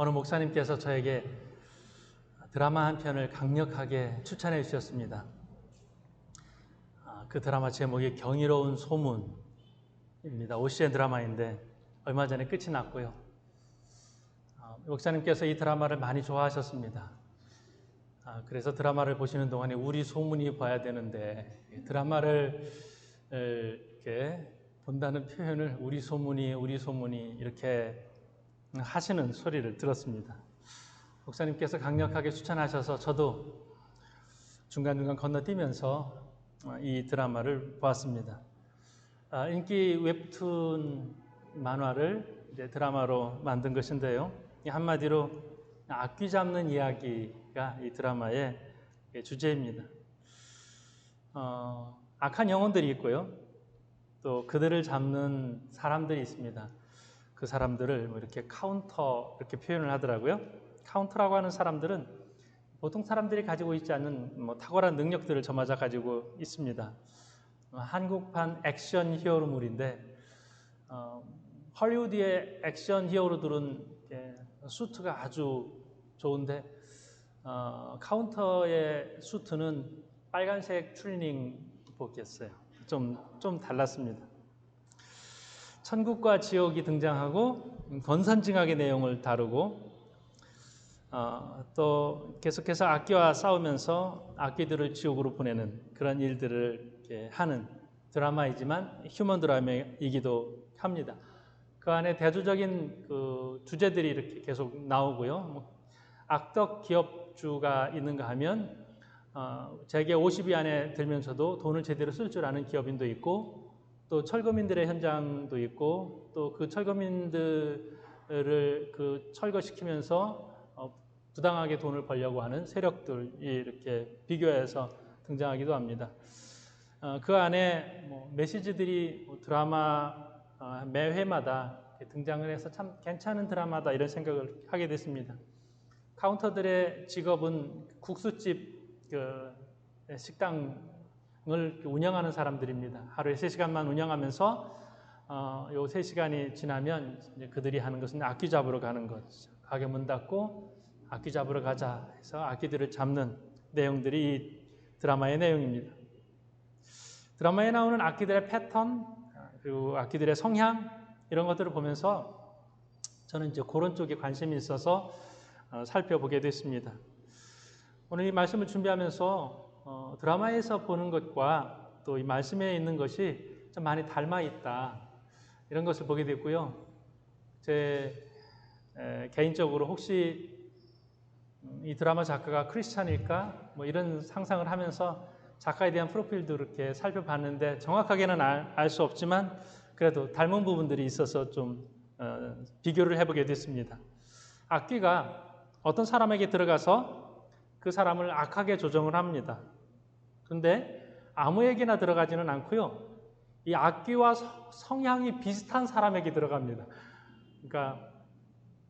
어느 목사님께서 저에게 드라마 한 편을 강력하게 추천해 주셨습니다. 아, 그 드라마 제목이 경이로운 소문입니다. 오시엔 드라마인데 얼마 전에 끝이 났고요. 아, 목사님께서 이 드라마를 많이 좋아하셨습니다. 아, 그래서 드라마를 보시는 동안에 우리 소문이 봐야 되는데 드라마를 이렇게 본다는 표현을 우리 소문이 우리 소문이 이렇게 하시는 소리를 들었습니다. 목사님께서 강력하게 추천하셔서 저도 중간중간 건너뛰면서 이 드라마를 보았습니다. 아, 인기 웹툰 만화를 드라마로 만든 것인데요. 한마디로 악귀 잡는 이야기가 이 드라마의 주제입니다. 어, 악한 영혼들이 있고요. 또 그들을 잡는 사람들이 있습니다. 그 사람들을 뭐 이렇게 카운터 이렇게 표현을 하더라고요. 카운터라고 하는 사람들은 보통 사람들이 가지고 있지 않은 뭐 탁월한 능력들을 저마다 가지고 있습니다. 어, 한국판 액션 히어로물인데 어, 헐리우드의 액션 히어로들은 예, 수트가 아주 좋은데 어, 카운터의 수트는 빨간색 트리닝 복이었어요. 좀, 좀 달랐습니다. 천국과 지옥이 등장하고 권선징악의 내용을 다루고 어, 또 계속해서 악기와 싸우면서 악기들을 지옥으로 보내는 그런 일들을 하는 드라마이지만 휴먼 드라마이기도 합니다. 그 안에 대조적인 그 주제들이 이렇게 계속 나오고요. 뭐 악덕 기업주가 있는가 하면 어, 재계 50위 안에 들면서도 돈을 제대로 쓸 줄 아는 기업인도 있고 또 철거민들의 현장도 있고 또 그 철거민들을 그 철거시키면서 어, 부당하게 돈을 벌려고 하는 세력들이 이렇게 비교해서 등장하기도 합니다. 어, 그 안에 뭐 메시지들이 뭐 드라마 어, 매 회마다 등장을 해서 참 괜찮은 드라마다 이런 생각을 하게 됐습니다. 카운터들의 직업은 국수집 그 식당 을 운영하는 사람들입니다. 하루에 3시간만 운영하면서 어, 요 3시간이 지나면 그들이 하는 것은 악기 잡으러 가는 것. 가게 문 닫고 악기 잡으러 가자 해서 악기들을 잡는 내용들이 이 드라마의 내용입니다. 드라마에 나오는 악기들의 패턴 그리고 악기들의 성향 이런 것들을 보면서 저는 이제 그런 쪽에 관심이 있어서 어, 살펴보게 됐습니다. 오늘 이 말씀을 준비하면서 어, 드라마에서 보는 것과 또 이 말씀에 있는 것이 좀 많이 닮아 있다. 이런 것을 보게 됐고요. 제 에, 개인적으로 혹시 이 드라마 작가가 크리스찬일까? 뭐 이런 상상을 하면서 작가에 대한 프로필도 이렇게 살펴봤는데 정확하게는 알 수 없지만 그래도 닮은 부분들이 있어서 좀 어, 비교를 해보게 됐습니다. 악귀가 어떤 사람에게 들어가서 그 사람을 악하게 조정을 합니다. 그런데 아무에게나 들어가지는 않고요. 이 악기와 성향이 비슷한 사람에게 들어갑니다. 그러니까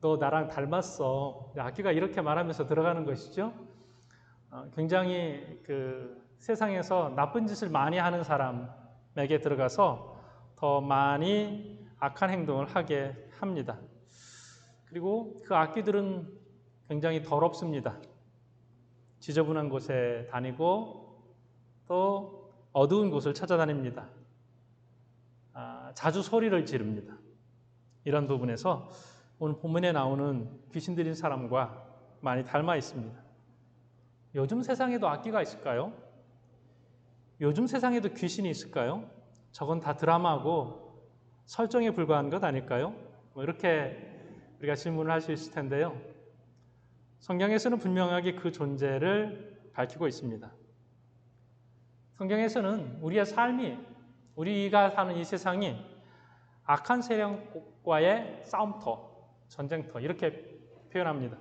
너 나랑 닮았어. 악기가 이렇게 말하면서 들어가는 것이죠. 어, 굉장히 그 세상에서 나쁜 짓을 많이 하는 사람에게 들어가서 더 많이 악한 행동을 하게 합니다. 그리고 그 악기들은 굉장히 더럽습니다. 지저분한 곳에 다니고 또 어두운 곳을 찾아다닙니다. 아, 자주 소리를 지릅니다. 이런 부분에서 오늘 본문에 나오는 귀신 들린 사람과 많이 닮아 있습니다. 요즘 세상에도 악기가 있을까요? 요즘 세상에도 귀신이 있을까요? 저건 다 드라마고 설정에 불과한 것 아닐까요? 뭐 이렇게 우리가 질문을 할 수 있을 텐데요. 성경에서는 분명하게 그 존재를 밝히고 있습니다. 성경에서는 우리의 삶이 우리가 사는 이 세상이 악한 세력과의 싸움터, 전쟁터 이렇게 표현합니다.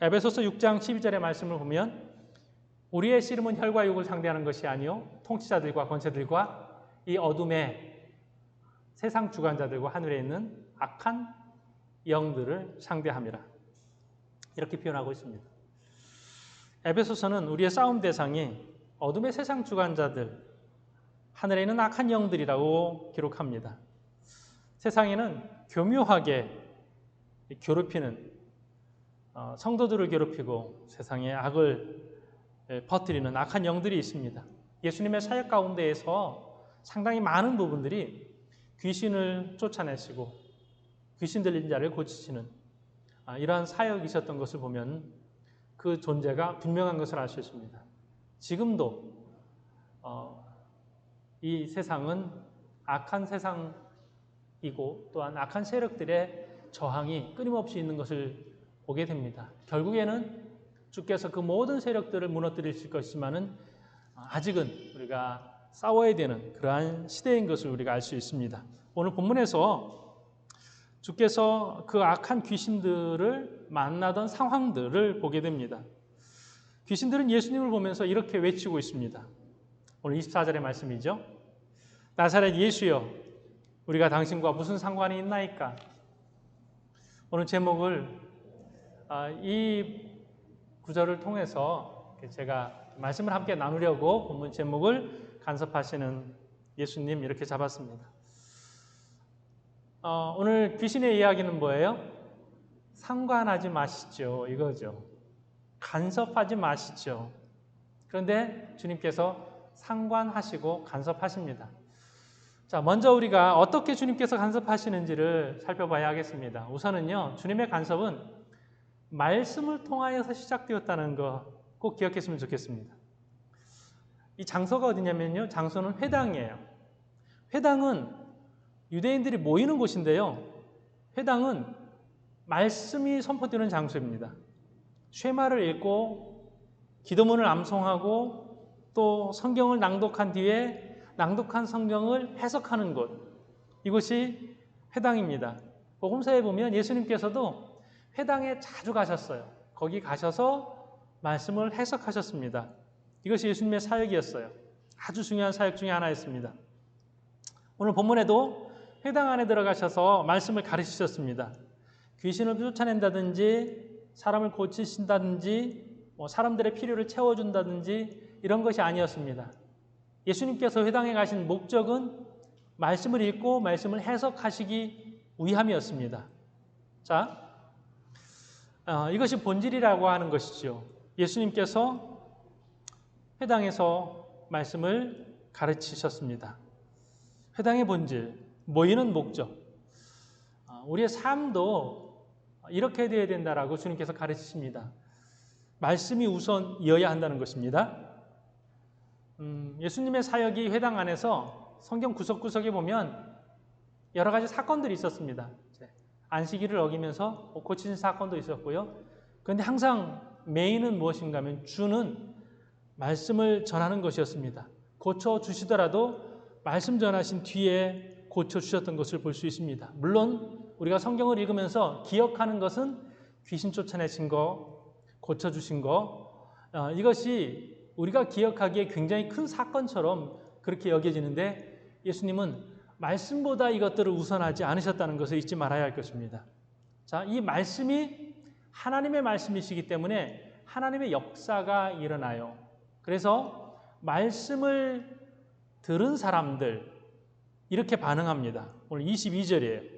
에베소서 6장 12절의 말씀을 보면 우리의 씨름은 혈과 육을 상대하는 것이 아니요 통치자들과 권세들과 이 어둠의 세상 주관자들과 하늘에 있는 악한 영들을 상대함이라 이렇게 표현하고 있습니다. 에베소서는 우리의 싸움 대상이 어둠의 세상 주관자들, 하늘에 있는 악한 영들이라고 기록합니다. 세상에는 교묘하게 괴롭히는 어, 성도들을 괴롭히고 세상에 악을 퍼뜨리는 악한 영들이 있습니다. 예수님의 사역 가운데에서 상당히 많은 부분들이 귀신을 쫓아내시고 귀신 들린 자를 고치시는 아, 이러한 사역이셨던 것을 보면 그 존재가 분명한 것을 알 수 있습니다. 지금도 어, 이 세상은 악한 세상이고 또한 악한 세력들의 저항이 끊임없이 있는 것을 보게 됩니다. 결국에는 주께서 그 모든 세력들을 무너뜨리실 것이지만은 아직은 우리가 싸워야 되는 그러한 시대인 것을 우리가 알 수 있습니다. 오늘 본문에서 주께서 그 악한 귀신들을 만나던 상황들을 보게 됩니다. 귀신들은 예수님을 보면서 이렇게 외치고 있습니다. 오늘 24절의 말씀이죠. 나사렛 예수여, 우리가 당신과 무슨 상관이 있나이까? 오늘 제목을 아, 이 구절을 통해서 제가 말씀을 함께 나누려고 본문 제목을 간섭하시는 예수님 이렇게 잡았습니다. 어, 오늘 귀신의 이야기는 뭐예요? 상관하지 마시죠. 이거죠. 간섭하지 마시죠. 그런데 주님께서 상관하시고 간섭하십니다. 자, 먼저 우리가 어떻게 주님께서 간섭하시는지를 살펴봐야 하겠습니다. 우선은요, 주님의 간섭은 말씀을 통하여서 시작되었다는 거 꼭 기억했으면 좋겠습니다. 이 장소가 어디냐면요, 장소는 회당이에요. 회당은 유대인들이 모이는 곳인데요, 회당은 말씀이 선포되는 장소입니다. 쉐마를 읽고 기도문을 암송하고 또 성경을 낭독한 뒤에 낭독한 성경을 해석하는 곳. 이곳이 회당입니다. 복음서에 보면 예수님께서도 회당에 자주 가셨어요. 거기 가셔서 말씀을 해석하셨습니다. 이것이 예수님의 사역이었어요. 아주 중요한 사역 중의 하나였습니다. 오늘 본문에도 회당 안에 들어가셔서 말씀을 가르치셨습니다. 귀신을 쫓아낸다든지 사람을 고치신다든지 뭐 사람들의 필요를 채워준다든지 이런 것이 아니었습니다. 예수님께서 회당에 가신 목적은 말씀을 읽고 말씀을 해석하시기 위함이었습니다. 자, 어, 이것이 본질이라고 하는 것이죠. 예수님께서 회당에서 말씀을 가르치셨습니다. 회당의 본질, 모이는 목적. 어, 우리의 삶도 이렇게 되어야 된다라고 주님께서 가르치십니다. 말씀이 우선이어야 한다는 것입니다. 음, 예수님의 사역이 회당 안에서 성경 구석구석에 보면 여러 가지 사건들이 있었습니다. 안식일을 어기면서 고치신 사건도 있었고요. 그런데 항상 메인은 무엇인가 하면 주는 말씀을 전하는 것이었습니다. 고쳐 주시더라도 말씀 전하신 뒤에 고쳐 주셨던 것을 볼 수 있습니다. 물론 우리가 성경을 읽으면서 기억하는 것은 귀신 쫓아내신 거, 고쳐 주신 거, 어, 이것이 우리가 기억하기에 굉장히 큰 사건처럼 그렇게 여겨지는데 예수님은 말씀보다 이것들을 우선하지 않으셨다는 것을 잊지 말아야 할 것입니다. 자, 이 말씀이 하나님의 말씀이시기 때문에 하나님의 역사가 일어나요. 그래서 말씀을 들은 사람들 이렇게 반응합니다. 오늘 22절이에요.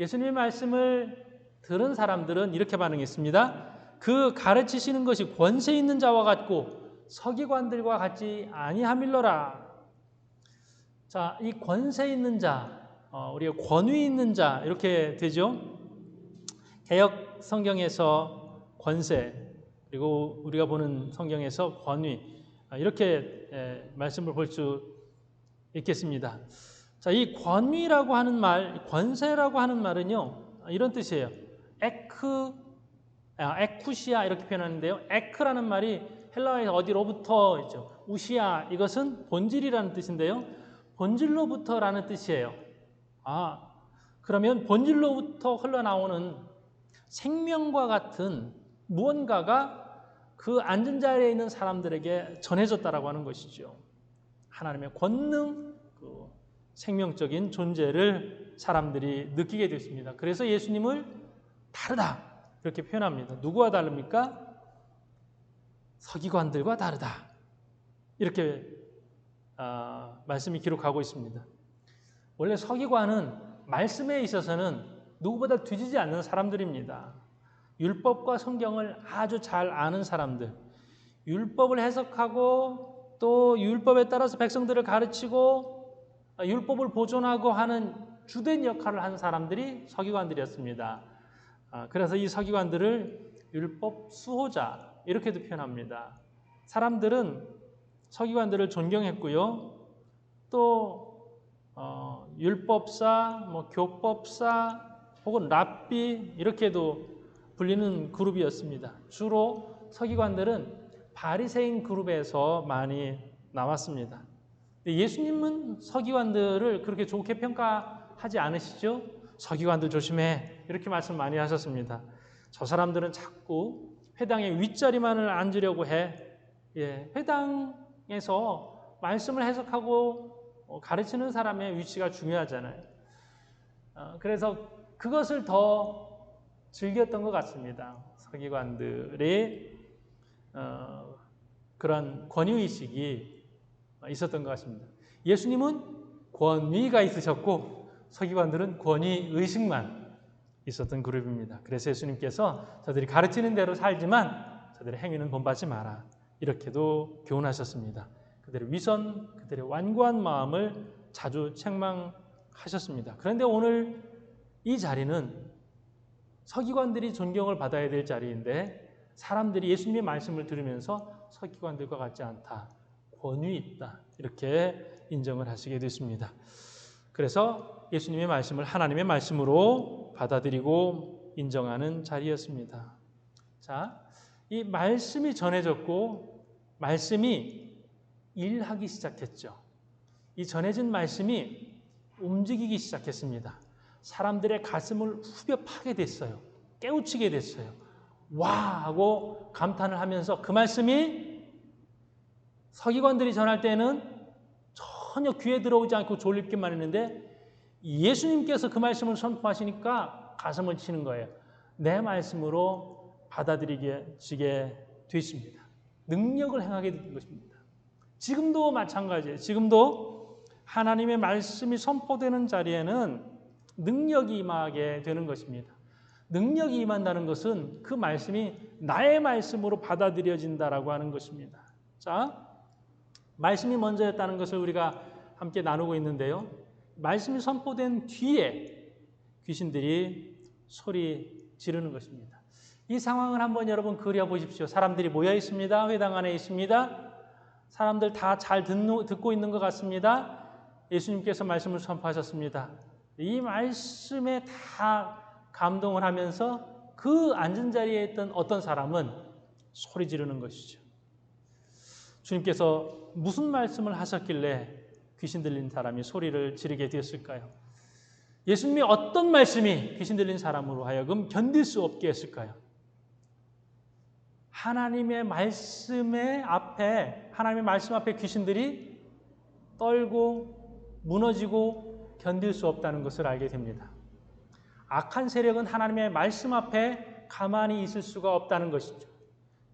예수님의 말씀을 들은 사람들은 이렇게 반응했습니다. 그 가르치시는 것이 권세 있는 자와 같고 서기관들과 같이 아니하밀러라. 자, 이 권세 있는 자, 어, 우리가 권위 있는 자 이렇게 되죠. 개혁 성경에서 권세 그리고 우리가 보는 성경에서 권위 아, 이렇게 에, 말씀을 볼 수 있겠습니다. 자, 이 권위라고 하는 말, 권세라고 하는 말은요 이런 뜻이에요. 에크, 아, 에쿠시아 이렇게 표현하는데요. 에크라는 말이 헬라어에서 어디로부터 있죠. 우시아 이것은 본질이라는 뜻인데요. 본질로부터라는 뜻이에요. 아, 그러면 본질로부터 흘러나오는 생명과 같은 무언가가 그 앉은 자리에 있는 사람들에게 전해졌다라고 하는 것이죠. 하나님의 권능, 그 생명적인 존재를 사람들이 느끼게 됐습니다. 그래서 예수님을 다르다 이렇게 표현합니다. 누구와 다릅니까? 서기관들과 다르다. 이렇게 어, 말씀이 기록하고 있습니다. 원래 서기관은 말씀에 있어서는 누구보다 뒤지지 않는 사람들입니다. 율법과 성경을 아주 잘 아는 사람들, 율법을 해석하고 또 율법에 따라서 백성들을 가르치고 율법을 보존하고 하는 주된 역할을 한 사람들이 서기관들이었습니다. 아, 그래서 이 서기관들을 율법 수호자 이렇게도 표현합니다. 사람들은 서기관들을 존경했고요. 또 어, 율법사, 뭐 교법사 혹은 랍비 이렇게도 불리는 그룹이었습니다. 주로 서기관들은 바리새인 그룹에서 많이 나왔습니다. 예수님은 서기관들을 그렇게 좋게 평가하지 않으시죠? 서기관들 조심해 이렇게 말씀 많이 하셨습니다. 저 사람들은 자꾸 회당의 윗자리만을 앉으려고 해. 예, 회당에서 말씀을 해석하고 어, 가르치는 사람의 위치가 중요하잖아요. 어, 그래서 그것을 더 즐겼던 것 같습니다. 서기관들의 어, 그런 권위의식이 있었던 것 같습니다. 예수님은 권위가 있으셨고 서기관들은 권위 의식만 있었던 그룹입니다. 그래서 예수님께서 저들이 가르치는 대로 살지만 저들의 행위는 본받지 마라. 이렇게도 교훈하셨습니다. 그들의 위선, 그들의 완고한 마음을 자주 책망하셨습니다. 그런데 오늘 이 자리는 서기관들이 존경을 받아야 될 자리인데 사람들이 예수님의 말씀을 들으면서 서기관들과 같지 않다. 권위 있다. 이렇게 인정을 하시게 됐습니다. 그래서 예수님의 말씀을 하나님의 말씀으로 받아들이고 인정하는 자리였습니다. 자, 이 말씀이 전해졌고 말씀이 일하기 시작했죠. 이 전해진 말씀이 움직이기 시작했습니다. 사람들의 가슴을 후벼 파게 됐어요. 깨우치게 됐어요. 와! 하고 감탄을 하면서 그 말씀이 서기관들이 전할 때는 전혀 귀에 들어오지 않고 졸립기만 했는데 예수님께서 그 말씀을 선포하시니까 가슴을 치는 거예요. 내 말씀으로 받아들이게 됐습니다. 능력을 행하게 된 것입니다. 지금도 마찬가지예요. 지금도 하나님의 말씀이 선포되는 자리에는 능력이 임하게 되는 것입니다. 능력이 임한다는 것은 그 말씀이 나의 말씀으로 받아들여진다라고 하는 것입니다. 자, 말씀이 먼저였다는 것을 우리가 함께 나누고 있는데요. 말씀이 선포된 뒤에 귀신들이 소리 지르는 것입니다. 이 상황을 한번 여러분 그려보십시오. 사람들이 모여 있습니다. 회당 안에 있습니다. 사람들 다 잘 듣고 있는 것 같습니다. 예수님께서 말씀을 선포하셨습니다. 이 말씀에 다 감동을 하면서 그 앉은 자리에 있던 어떤 사람은 소리 지르는 것이죠. 주님께서 무슨 말씀을 하셨길래 귀신 들린 사람이 소리를 지르게 되었을까요? 예수님이 어떤 말씀이 귀신 들린 사람으로 하여금 견딜 수 없게 했을까요? 하나님의 말씀의 앞에 하나님의 말씀 앞에 귀신들이 떨고 무너지고 견딜 수 없다는 것을 알게 됩니다. 악한 세력은 하나님의 말씀 앞에 가만히 있을 수가 없다는 것이죠.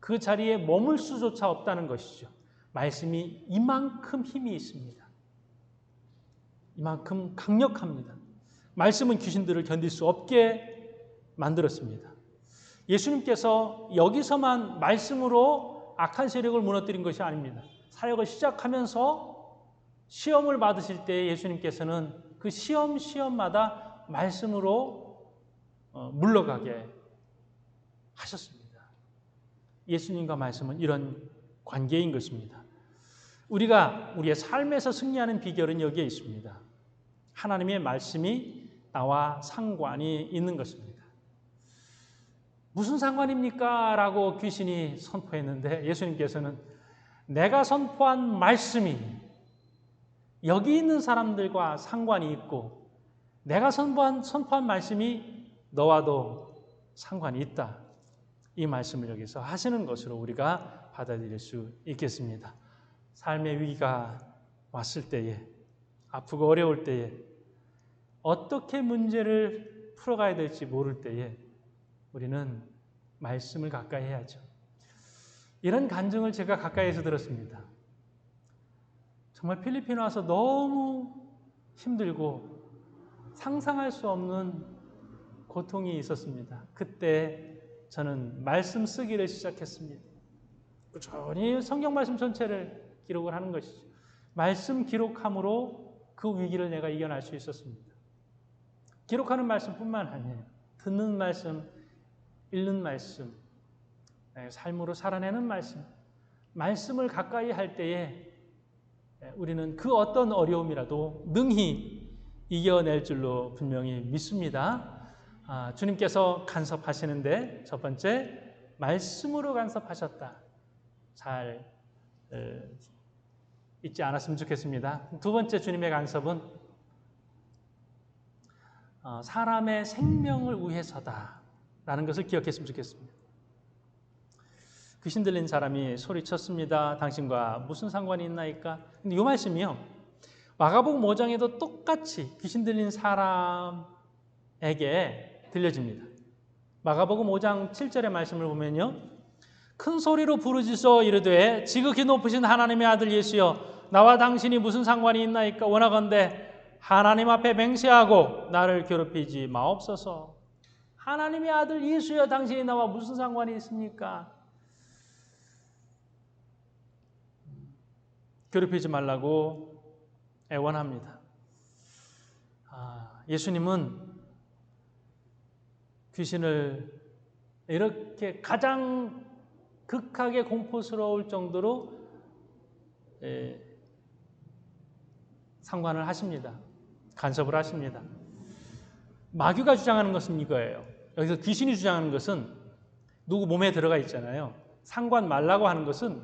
그 자리에 머물 수조차 없다는 것이죠. 말씀이 이만큼 힘이 있습니다. 이만큼 강력합니다. 말씀은 귀신들을 견딜 수 없게 만들었습니다. 예수님께서 여기서만 말씀으로 악한 세력을 무너뜨린 것이 아닙니다. 사역을 시작하면서 시험을 받으실 때 예수님께서는 그 시험 시험마다 말씀으로 어, 물러가게 하셨습니다. 예수님과 말씀은 이런 관계인 것입니다. 우리가 우리의 삶에서 승리하는 비결은 여기에 있습니다. 하나님의 말씀이 나와 상관이 있는 것입니다. 무슨 상관입니까? 라고 귀신이 선포했는데 예수님께서는 내가 선포한 말씀이 여기 있는 사람들과 상관이 있고 내가 선포한, 선포한 말씀이 너와도 상관이 있다. 이 말씀을 여기서 하시는 것으로 우리가 받아들일 수 있겠습니다. 삶의 위기가 왔을 때에 아프고 어려울 때에 어떻게 문제를 풀어가야 될지 모를 때에 우리는 말씀을 가까이 해야죠. 이런 간증을 제가 가까이에서 들었습니다. 정말 필리핀 와서 너무 힘들고 상상할 수 없는 고통이 있었습니다. 그때 저는 말씀 쓰기를 시작했습니다. 꾸준히 성경 말씀 전체를 기록을 하는 것이죠. 말씀 기록함으로 그 위기를 내가 이겨낼 수 있었습니다. 기록하는 말씀뿐만 아니에요. 듣는 말씀, 읽는 말씀, 네, 삶으로 살아내는 말씀. 말씀을 가까이 할 때에 네, 우리는 그 어떤 어려움이라도 능히 이겨낼 줄로 분명히 믿습니다. 아, 주님께서 간섭하시는데 첫 번째 말씀으로 간섭하셨다. 잘 에, 잊지 않았으면 좋겠습니다. 두 번째 주님의 간섭은 어, 사람의 생명을 위해서다라는 것을 기억했으면 좋겠습니다. 귀신 들린 사람이 소리쳤습니다. 당신과 무슨 상관이 있나이까? 근데 이 말씀이요. 마가복음 5장에도 똑같이 귀신 들린 사람에게 들려집니다. 마가복음 5장 7절의 말씀을 보면요. 큰 소리로 부르짖어 이르되 지극히 높으신 하나님의 아들 예수여 나와 당신이 무슨 상관이 있나이까 원하건대 하나님 앞에 맹세하고 나를 괴롭히지 마옵소서. 하나님의 아들 예수여 당신이 나와 무슨 상관이 있습니까? 괴롭히지 말라고 애원합니다. 아, 예수님은 귀신을 이렇게 가장 극하게 공포스러울 정도로 에, 상관을 하십니다. 간섭을 하십니다. 마귀가 주장하는 것은 이거예요. 여기서 귀신이 주장하는 것은 누구 몸에 들어가 있잖아요. 상관 말라고 하는 것은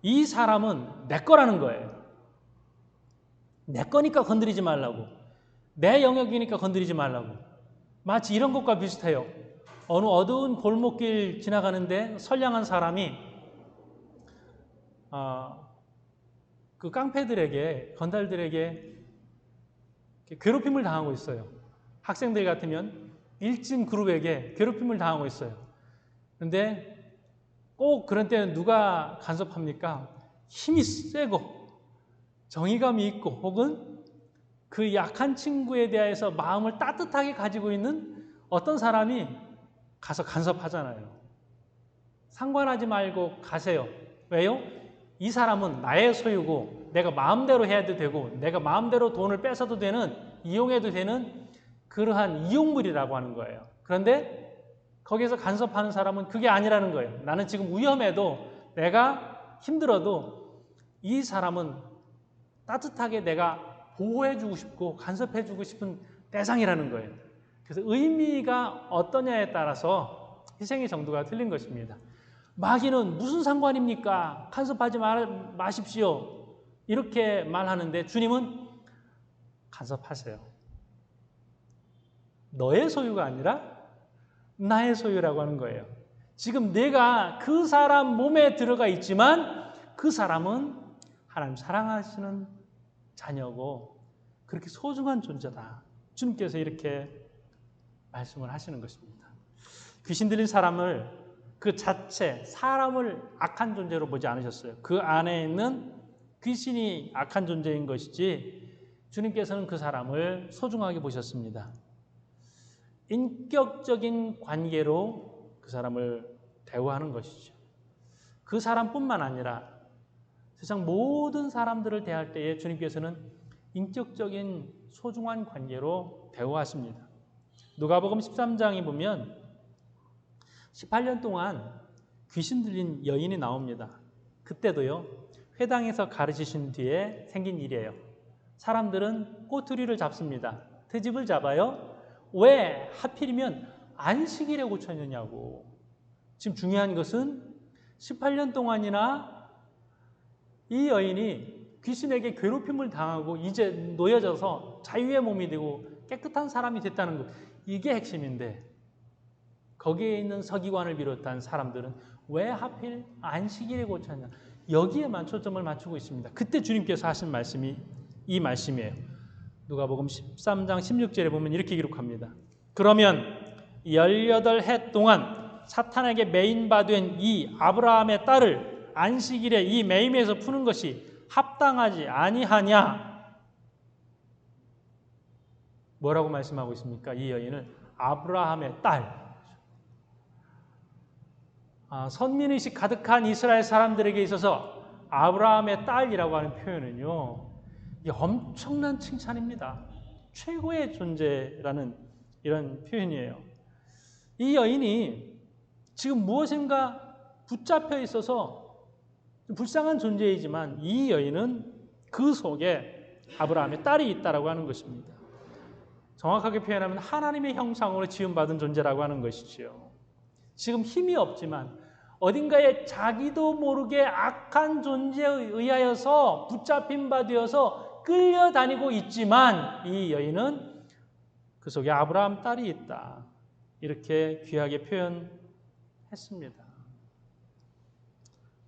이 사람은 내 거라는 거예요. 내 거니까 건드리지 말라고. 내 영역이니까 건드리지 말라고. 마치 이런 것과 비슷해요. 어느 어두운 골목길 지나가는데 선량한 사람이 어, 그 깡패들에게 건달들에게 괴롭힘을 당하고 있어요. 학생들 같으면 일진 그룹에게 괴롭힘을 당하고 있어요. 그런데 꼭 그런 때는 누가 간섭합니까? 힘이 세고 정의감이 있고 혹은 그 약한 친구에 대해서 마음을 따뜻하게 가지고 있는 어떤 사람이 가서 간섭하잖아요. 상관하지 말고 가세요. 왜요? 이 사람은 나의 소유고 내가 마음대로 해야도 되고 내가 마음대로 돈을 뺏어도 되는 이용해도 되는 그러한 이용물이라고 하는 거예요. 그런데 거기에서 간섭하는 사람은 그게 아니라는 거예요. 나는 지금 위험해도 내가 힘들어도 이 사람은 따뜻하게 내가 보호해주고 싶고 간섭해주고 싶은 대상이라는 거예요. 그래서 의미가 어떠냐에 따라서 희생의 정도가 틀린 것입니다. 마귀는 무슨 상관입니까? 간섭하지 마십시오. 이렇게 말하는데 주님은 간섭하세요. 너의 소유가 아니라 나의 소유라고 하는 거예요. 지금 내가 그 사람 몸에 들어가 있지만 그 사람은 하나님 사랑하시는 자녀고 그렇게 소중한 존재다. 주님께서 이렇게 말씀을 하시는 것입니다. 귀신 들린 사람을 그 자체 사람을 악한 존재로 보지 않으셨어요. 그 안에 있는 귀신이 악한 존재인 것이지 주님께서는 그 사람을 소중하게 보셨습니다. 인격적인 관계로 그 사람을 대우하는 것이죠. 그 사람뿐만 아니라 세상 모든 사람들을 대할 때에 주님께서는 인격적인 소중한 관계로 대우하십니다. 누가복음 13장에 보면 18년 동안 귀신 들린 여인이 나옵니다. 그때도요, 회당에서 가르치신 뒤에 생긴 일이에요. 사람들은 꼬투리를 잡습니다. 트집을 잡아요. 왜 하필이면 안식일에 고쳤느냐고. 지금 중요한 것은 18년 동안이나 이 여인이 귀신에게 괴롭힘을 당하고 이제 놓여져서 자유의 몸이 되고 깨끗한 사람이 됐다는 것. 이게 핵심인데 거기에 있는 서기관을 비롯한 사람들은 왜 하필 안식일에 고쳤냐? 여기에만 초점을 맞추고 있습니다. 그때 주님께서 하신 말씀이 이 말씀이에요. 누가복음 13장 16절에 보면 이렇게 기록합니다. 그러면 18해 동안 사탄에게 매인받은 이 아브라함의 딸을 안식일에 이 매임에서 푸는 것이 합당하지 아니하냐? 뭐라고 말씀하고 있습니까? 이 여인은 아브라함의 딸. 아, 선민의식 가득한 이스라엘 사람들에게 있어서 아브라함의 딸이라고 하는 표현은요, 엄청난 칭찬입니다. 최고의 존재라는 이런 표현이에요. 이 여인이 지금 무엇인가 붙잡혀 있어서 불쌍한 존재이지만 이 여인은 그 속에 아브라함의 딸이 있다라고 하는 것입니다. 정확하게 표현하면 하나님의 형상으로 지음받은 존재라고 하는 것이지요. 지금 힘이 없지만 어딘가에 자기도 모르게 악한 존재에 의하여서 붙잡힌 바 되어서 끌려다니고 있지만 이 여인은 그 속에 아브라함 딸이 있다. 이렇게 귀하게 표현했습니다.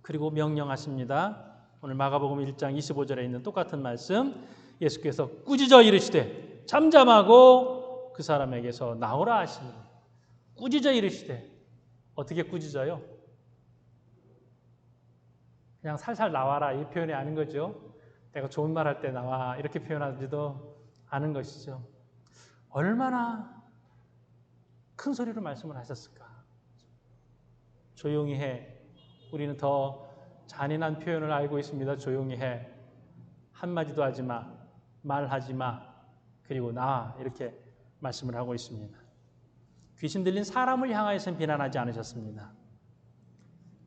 그리고 명령하십니다. 오늘 마가복음 1장 25절에 있는 똑같은 말씀 예수께서 꾸짖어 이르시되 잠잠하고 그 사람에게서 나오라 하시니 꾸짖어 이르시되 어떻게 꾸짖어요? 그냥 살살 나와라 이 표현이 아닌 거죠. 내가 좋은 말 할 때 나와 이렇게 표현하지도 않은 것이죠. 얼마나 큰 소리로 말씀을 하셨을까? 조용히 해. 우리는 더 잔인한 표현을 알고 있습니다. 조용히 해. 한마디도 하지 마. 말하지 마. 그리고 나. 이렇게 말씀을 하고 있습니다. 귀신 들린 사람을 향하여서는 비난하지 않으셨습니다.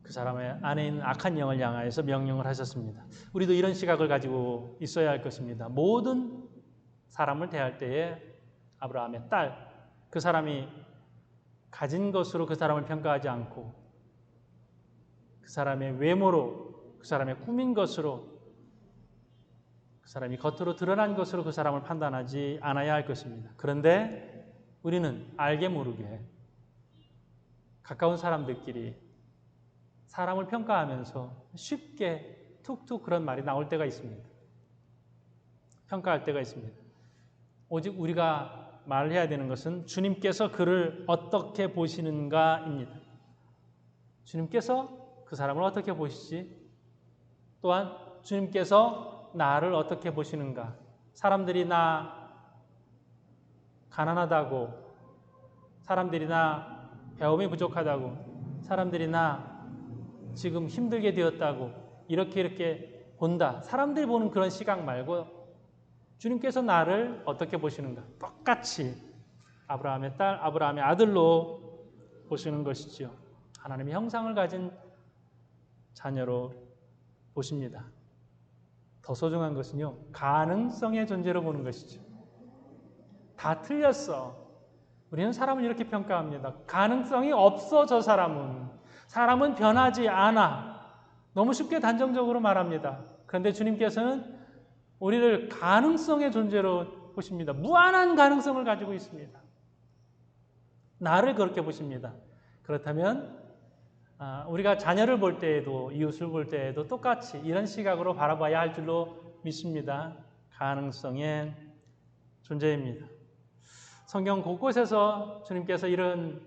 그 사람의 안에 있는 악한 영을 향하여서 명령을 하셨습니다. 우리도 이런 시각을 가지고 있어야 할 것입니다. 모든 사람을 대할 때에 아브라함의 딸, 그 사람이 가진 것으로 그 사람을 평가하지 않고 그 사람의 외모로, 그 사람의 꾸민 것으로, 그 사람이 겉으로 드러난 것으로 그 사람을 판단하지 않아야 할 것입니다. 그런데 우리는 알게 모르게 가까운 사람들끼리 사람을 평가하면서 쉽게 툭툭 그런 말이 나올 때가 있습니다. 평가할 때가 있습니다. 오직 우리가 말해야 되는 것은 주님께서 그를 어떻게 보시는가입니다. 주님께서 그 사람을 어떻게 보시지? 또한 주님께서 나를 어떻게 보시는가? 사람들이 나 가난하다고, 사람들이 나 배움이 부족하다고, 사람들이 나 지금 힘들게 되었다고 이렇게 이렇게 본다. 사람들이 보는 그런 시각 말고 주님께서 나를 어떻게 보시는가? 똑같이 아브라함의 딸, 아브라함의 아들로 보시는 것이지요. 하나님의 형상을 가진 자녀로 보십니다. 더 소중한 것은요, 가능성의 존재로 보는 것이죠. 다 틀렸어. 우리는 사람을 이렇게 평가합니다. 가능성이 없어, 저 사람은. 사람은 변하지 않아. 너무 쉽게 단정적으로 말합니다. 그런데 주님께서는 우리를 가능성의 존재로 보십니다. 무한한 가능성을 가지고 있습니다. 나를 그렇게 보십니다. 그렇다면 아, 우리가 자녀를 볼 때에도 이웃을 볼 때에도 똑같이 이런 시각으로 바라봐야 할 줄로 믿습니다. 가능성의 존재입니다. 성경 곳곳에서 주님께서 이런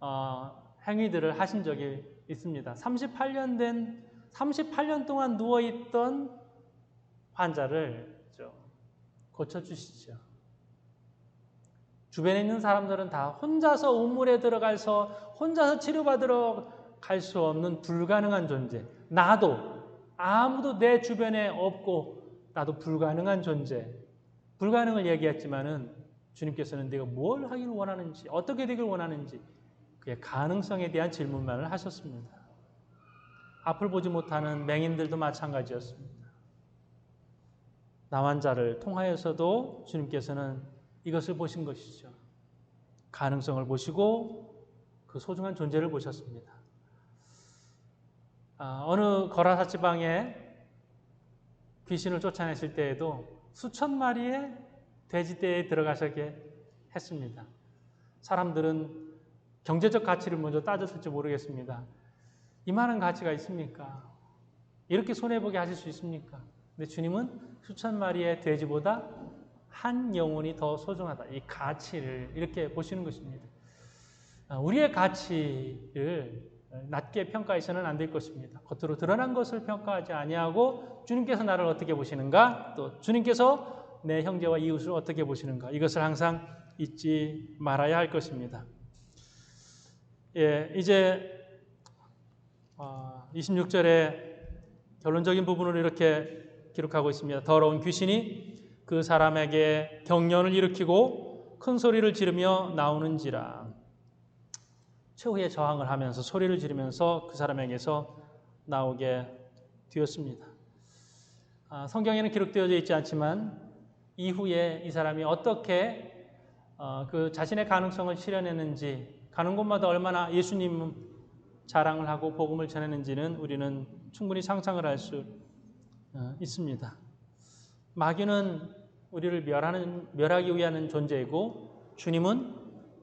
어, 행위들을 하신 적이 있습니다. 38년 된 38년 동안 누워 있던 환자를 고쳐 주시죠. 주변에 있는 사람들은 다 혼자서 우물에 들어가서 혼자서 치료받으러 갈 수 없는 불가능한 존재. 나도 아무도 내 주변에 없고 나도 불가능한 존재. 불가능을 얘기했지만은 주님께서는 내가 뭘 하기를 원하는지, 어떻게 되길 원하는지 그의 가능성에 대한 질문만을 하셨습니다. 앞을 보지 못하는 맹인들도 마찬가지였습니다. 나환자를 통하여서도 주님께서는 이것을 보신 것이죠. 가능성을 보시고 그 소중한 존재를 보셨습니다. 아, 어느 거라사 지방에 귀신을 쫓아냈을 때에도 수천 마리의 돼지떼에 들어가게 했습니다. 사람들은 경제적 가치를 먼저 따졌을지 모르겠습니다. 이만한 가치가 있습니까? 이렇게 손해보게 하실 수 있습니까? 근데 주님은 수천 마리의 돼지보다 한 영혼이 더 소중하다. 이 가치를 이렇게 보시는 것입니다. 아, 우리의 가치를 낮게 평가해서는 안 될 것입니다. 겉으로 드러난 것을 평가하지 아니하고 주님께서 나를 어떻게 보시는가? 또 주님께서 내 형제와 이웃을 어떻게 보시는가? 이것을 항상 잊지 말아야 할 것입니다. 예, 이제 26절에 결론적인 부분을 이렇게 기록하고 있습니다. 더러운 귀신이 그 사람에게 경련을 일으키고 큰 소리를 지르며 나오는지라. 최후의 저항을 하면서 소리를 지르면서 그 사람에게서 나오게 되었습니다. 아, 성경에는 기록되어져 있지 않지만 이후에 이 사람이 어떻게 어, 그 자신의 가능성을 실현했는지 가는 곳마다 얼마나 예수님 자랑을 하고 복음을 전했는지는 우리는 충분히 상상을 할수 어, 있습니다. 마귀는 우리를 멸하는 멸하기 위한 존재이고 주님은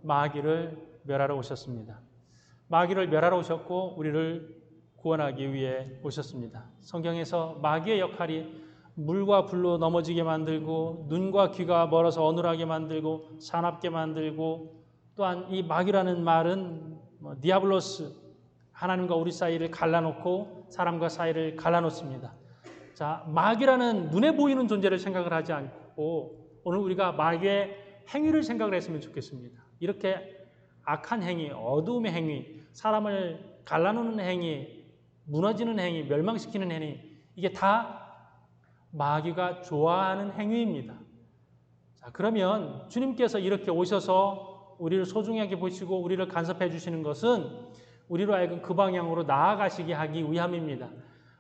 마귀를 멸하러 오셨습니다. 마귀를 멸하러 오셨고 우리를 구원하기 위해 오셨습니다. 성경에서 마귀의 역할이 물과 불로 넘어지게 만들고 눈과 귀가 멀어서 어눌하게 만들고 사납게 만들고 또한 이 마귀라는 말은 뭐 디아블로스 하나님과 우리 사이를 갈라놓고 사람과 사이를 갈라놓습니다. 자, 마귀라는 눈에 보이는 존재를 생각을 하지 않고 오늘 우리가 마귀의 행위를 생각을 했으면 좋겠습니다. 이렇게 악한 행위, 어두움의 행위, 사람을 갈라놓는 행위, 무너지는 행위, 멸망시키는 행위, 이게 다 마귀가 좋아하는 행위입니다. 자, 그러면 주님께서 이렇게 오셔서 우리를 소중하게 보시고 우리를 간섭해 주시는 것은 우리로 하여금 그 방향으로 나아가시게 하기 위함입니다.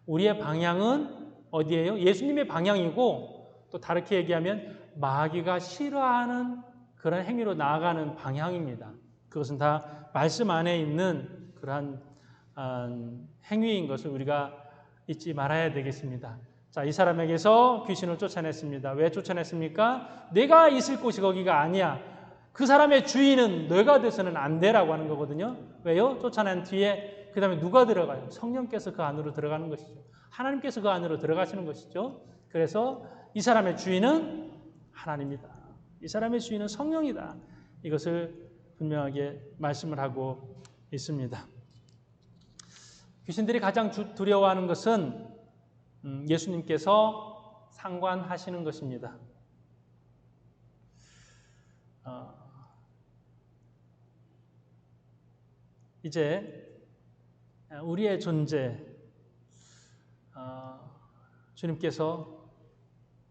우리의 방향은 어디예요? 예수님의 방향이고 또 다르게 얘기하면 마귀가 싫어하는 그런 행위로 나아가는 방향입니다. 그것은 다 말씀 안에 있는 그러한 아, 행위인 것을 우리가 잊지 말아야 되겠습니다. 자, 이 사람에게서 귀신을 쫓아냈습니다. 왜 쫓아냈습니까? 내가 있을 곳이 거기가 아니야. 그 사람의 주인은 너가 돼서는 안 돼라고 하는 거거든요. 왜요? 쫓아낸 뒤에 그 다음에 누가 들어가요? 성령께서 그 안으로 들어가는 것이죠. 하나님께서 그 안으로 들어가시는 것이죠. 그래서 이 사람의 주인은 하나님이다. 이 사람의 주인은 성령이다. 이것을 분명하게 말씀을 하고 있습니다. 귀신들이 가장 두려워하는 것은 음, 예수님께서 상관하시는 것입니다. 어, 이제 우리의 존재, 어, 주님께서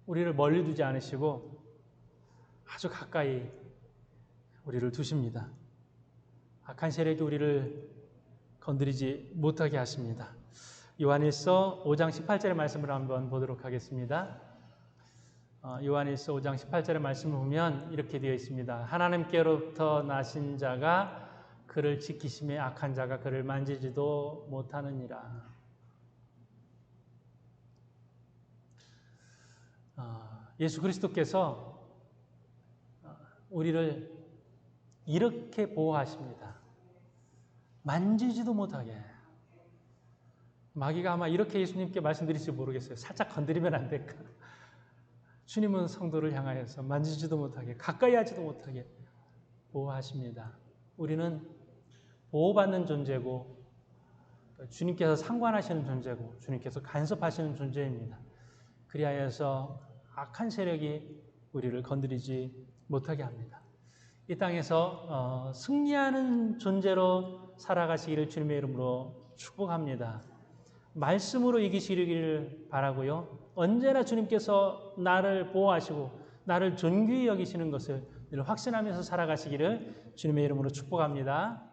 우리를 멀리 두지 않으시고 아주 가까이 우리를 두십니다. 악한 세력이 우리를 건드리지 못하게 하십니다. 요한일서 5장 18절의 말씀을 한번 보도록 하겠습니다. 어, 요한일서 5장 18절의 말씀을 보면 이렇게 되어 있습니다. 하나님께로부터 나신 자가 그를 지키심에 악한 자가 그를 만지지도 못하느니라. 어, 예수 그리스도께서 어, 우리를 이렇게 보호하십니다. 만지지도 못하게. 마귀가 아마 이렇게 예수님께 말씀드릴지 모르겠어요. 살짝 건드리면 안 될까? 주님은 성도를 향하여서 만지지도 못하게, 가까이 하지도 못하게 보호하십니다. 우리는 보호받는 존재고, 주님께서 상관하시는 존재고, 주님께서 간섭하시는 존재입니다. 그리하여서 악한 세력이 우리를 건드리지 못하게 합니다. 이 땅에서 어, 승리하는 존재로 살아가시기를 주님의 이름으로 축복합니다. 말씀으로 이기시기를 바라고요. 언제나 주님께서 나를 보호하시고 나를 존귀히 여기시는 것을 늘 확신하면서 살아가시기를 주님의 이름으로 축복합니다.